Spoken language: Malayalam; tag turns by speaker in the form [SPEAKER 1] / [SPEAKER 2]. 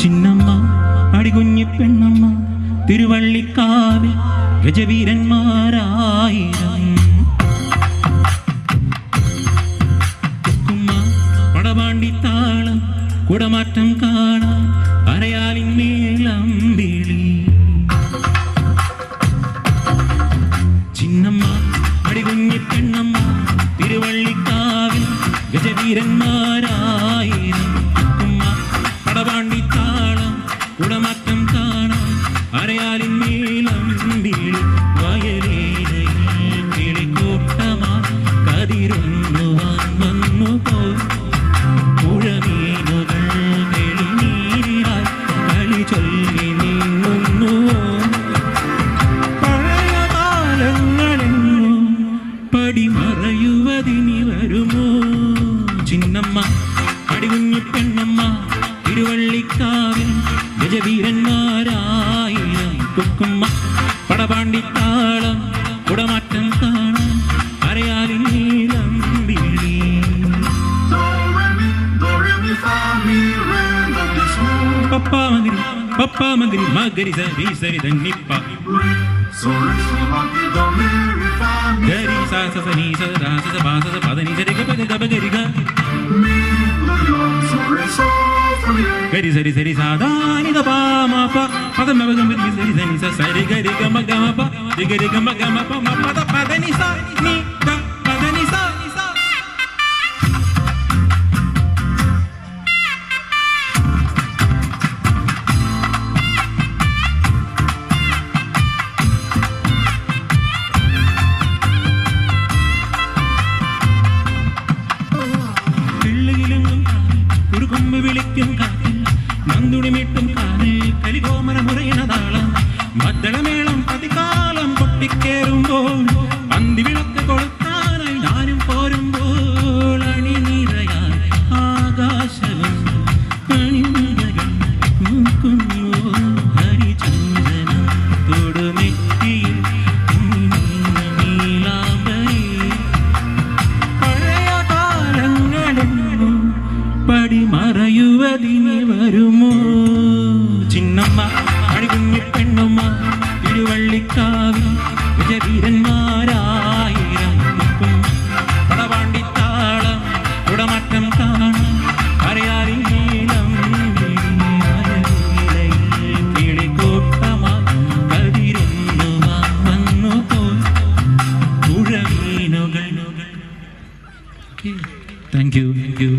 [SPEAKER 1] ചിന്നമ്മ അടികുഞ്ഞി പെണ്ണമ്മ തിരുവള്ളിക്കാവിൽ ഗജവീരന്മാരായിരം. പടപാണ്ടിത്താളം കുടമാറ്റം കാണാൻ അരയാലിൻ മേളം ചിന്നമ്മ അടികുഞ്ഞി പെണ്ണമ്മ തിരുവള്ളിക്കാവിൽ ഗജവീരന്മാരായിരം. കുമ്മ പടപാണ്ടിത്താളം കുടമാറ്റം കാണാൻ അരയാലിൻ മേളം ചിന്നമ്മ അടികുഞ്ഞു പെണ്ണമ്മ തിരുവള്ളിക്കാവിൽ ഗജവീരന്മാരായിരം കൊക്കുമ്മ. പടപാണ്ടിത്താളം കുടമാറ്റം കാണാൻ അരയാലിൻ നീളം വിളി. പപ്പ മകരി പപ്പ മകരി മകരി സരി സരി ധന്നിപ്പ ഗരി സാസ സ സ നീ പദനി സരി ഗപ ഗപ ഗരി ഗരി സരി സരി സാ ദാ നി ദ പ മ പ പദ മ പ ഗ മ രി സരി സ നി സ സരി ഗരി ഗ മ ഗ മ പ രി ഗരി ഗ മ ഗ മ പ മ പ ദ പ ദ നി സ നി ഗ പ ദ നി സ നി സ കിള്ളിയിലെങ്ങും ഒരു കൊമ്പ് വിളിക്കും കാറ്റിൽ നന്ദുണിമിട്ടും കാലിൽ കലികോമന മുറയണതാളം മദ്ദളമേളം വിജവീരന്മാരായിരം നിൽക്കും. താളം കുടമാറ്റം കാണാൻ അറിയാറിൽ നീളം കിളിക്കൂട്ടമാ കതിരുന്നുമാ വന്നു പോയി പുഴമീനുകൾ താങ്ക് യു താങ്ക് യു